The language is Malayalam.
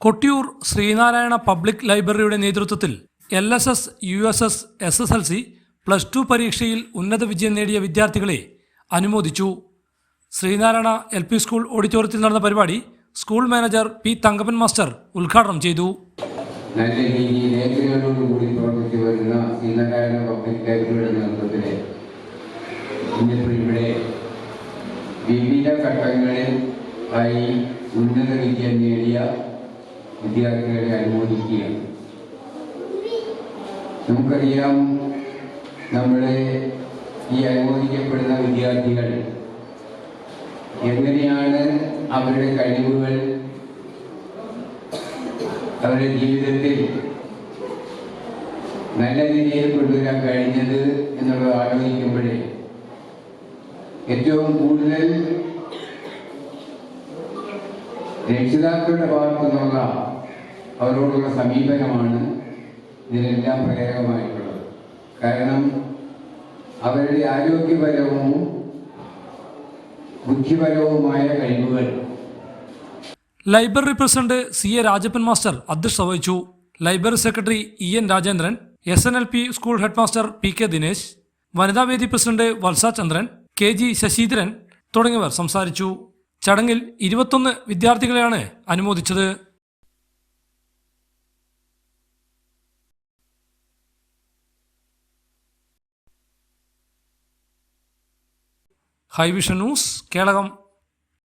കൊട്ടിയൂർ ശ്രീനാരായണ പബ്ലിക് ലൈബ്രറിയുടെ നേതൃത്വത്തിൽ L S S U S S S S L C plus two പരീക്ഷയിൽ ഉന്നത വിജയം നേടിയ വിദ്യാർത്ഥികളെ അനുമോദിച്ചു. ശ്രീനാരായണ എൽ പി സ്കൂൾ ഓഡിറ്റോറിയത്തിൽ നടന്ന പരിപാടി school manager P Thankappan master ഉദ്ഘാടനം ചെയ്തു. ശ്രീനാരായണ പബ്ലിക് വിവിധ ഘട്ടങ്ങളിൽ ആയി ഉന്നത വിജയം നേടിയ വിദ്യാർത്ഥികളെ അനുമോദിക്കുകയാണ്. നമുക്കറിയാം നമ്മളെ ഈ അനുമോദിക്കപ്പെടുന്ന വിദ്യാർത്ഥികൾ എങ്ങനെയാണ് അവരുടെ കഴിവുകൾ അവരുടെ ജീവിതത്തിൽ നല്ല രീതിയിൽ കൊണ്ടുവരാൻ കഴിഞ്ഞത് എന്നുള്ളത് ആലോചിക്കുമ്പോഴേ ഏറ്റവും കൂടുതൽ രക്ഷിതാക്കളുടെ ഭാഗത്തു നിന്നുള്ള അവരോടുള്ള സമീപനമാണ് ഇതിനെല്ലാം പ്രേരകമായിട്ടുള്ളത്. കാരണം അവരുടെ ആരോഗ്യപരവും ബുദ്ധിപരവുമായ കഴിവുകൾ. Library president C A Rajappan master അധ്യക്ഷത വഹിച്ചു. Library secretary E N Rajendran S N L P school headmaster P K Dinesh വനിതാവേദി president Valsachandran K G Sasidharan തുടങ്ങിയവർ സംസാരിച്ചു. ചടങ്ങിൽ ഇരുപത്തൊന്ന് വിദ്യാർത്ഥികളെയാണ് അനുമോദിച്ചത്. High vision news Kelakam.